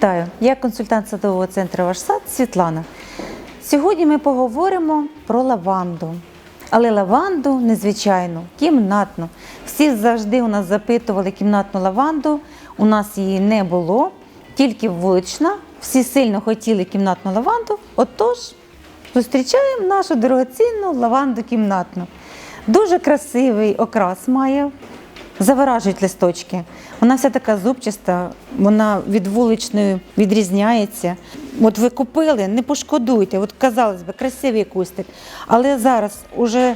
Вітаю! Я консультант садового центру Ваш сад Світлана. Сьогодні ми поговоримо про лаванду. Але лаванду незвичайну, кімнатну. Всі завжди у нас запитували кімнатну лаванду. У нас її не було, тільки вулична. Всі сильно хотіли кімнатну лаванду. Отож, зустрічаємо нашу дорогоцінну лаванду кімнатну. Дуже красивий окрас має, Заворажують листочки. Вона вся така зубчаста, вона від вуличної відрізняється. От ви купили, не пошкодуйте. От казалось би, красивий кустик. Але зараз уже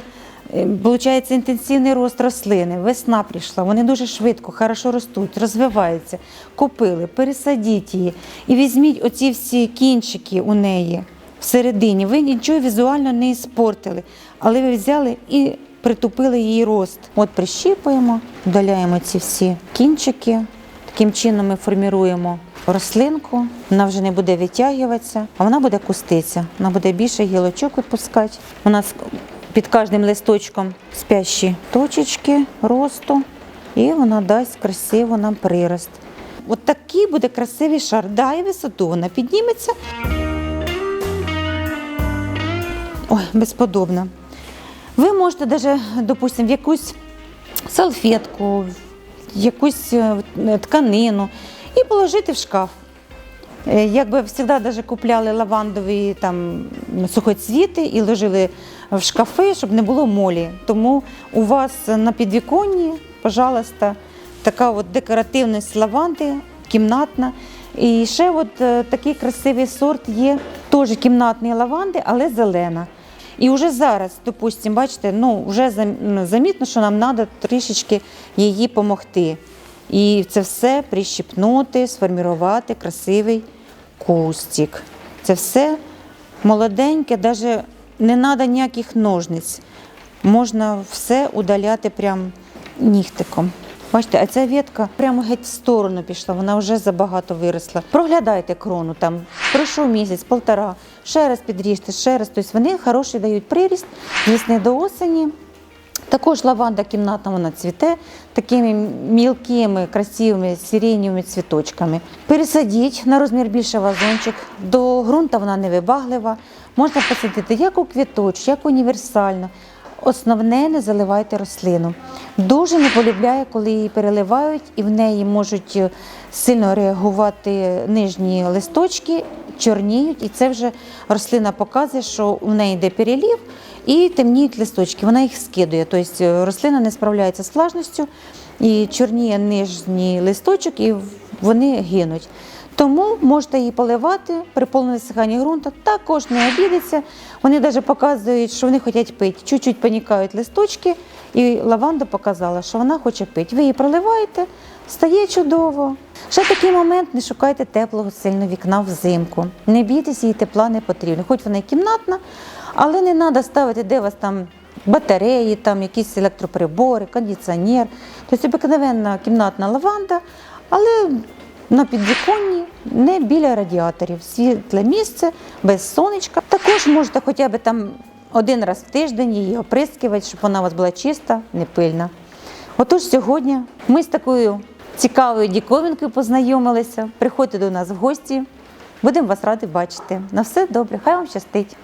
виходить інтенсивний рост рослини, весна прийшла, вони дуже швидко, хорошо ростуть, розвиваються. Купили, пересадіть її і візьміть оці всі кінчики у неї всередині. Ви нічого візуально не іспортили, але ви взяли і притупили її рост. От прищіпуємо, вдаляємо ці всі кінчики. Таким чином ми формуємо рослинку, вона вже не буде витягуватися, а вона буде куститися. Вона буде більше гілочок випускати. У нас під кожним листочком спящі точечки росту, і вона дасть красиво нам прирост. От такий буде красивий шар. Да, і висоту вона підніметься. Ой, безподобно. Ви можете даже, допустим, в якусь салфетку, в якусь е, тканину і положити в шкаф. Е, Якби завжди даже купляли лавандові там сухоцвіти і ложили в шкафи, щоб не було молі. Тому у вас на підвіконні, пожалуйста, така от декоративність лаванди, кімнатна. І ще от е, такий красивий сорт є, теж кімнатної лаванди, але зелена. І вже зараз, допустимо, бачите, ну вже замітно, що нам треба трішечки її допомогти. І це все прищипнути, сформувати красивий кустик. Це все молоденьке, навіть не треба ніяких ножниць. Можна все удаляти прям нігтиком. Бачите, а ця ветка прямо геть в сторону пішла, вона вже забагато виросла. Проглядайте крону там, пройшов місяць, полтора, ще раз підріжте, ще раз. Тобто вони хороший дають приріст з до осені. Також лаванда кімнатна вона цвіте такими мілкими, красивими сиреневими цвіточками. Пересадіть на розмір більше вазончик. До ґрунта вона не вибаглива. Можна посадити як у квіточ, як універсально. Основне не заливайте рослину. Дуже не полюбляє, коли її переливають, і в неї можуть е, сильно реагувати нижні листочки, чорніють, і це вже рослина показує, що в неї йде перелів і темніють листочки. Вона їх скидує. Тобто е, рослина не справляється з влажністю і чорніє нижній листочок, і вони гинуть. Тому можете її поливати при повному висиханні ґрунту. Також не обідеться. Вони навіть показують, що вони хочуть пити. Чуть-чуть панікають листочки, і лаванда показала, що вона хоче пити. Ви її проливаєте, стає чудово. Ще такий момент: не шукайте теплого сильно вікна взимку. Не бійтеся, їй тепла не потрібно. Хоч вона і кімнатна, але не треба ставити, де у вас там батареї, там якісь електроприбори, кондиціонер. Тобто обикновенна кімнатна лаванда, але на підвіконні, не біля радіаторів, світле місце, без сонечка. Також можете хоча б там один раз в тиждень її оприскувати, щоб вона у вас була чиста, не пильна. Отож, сьогодні ми з такою цікавою діковинкою познайомилися. Приходьте до нас в гості. Будемо вас раді бачити. На все добре, хай вам щастить.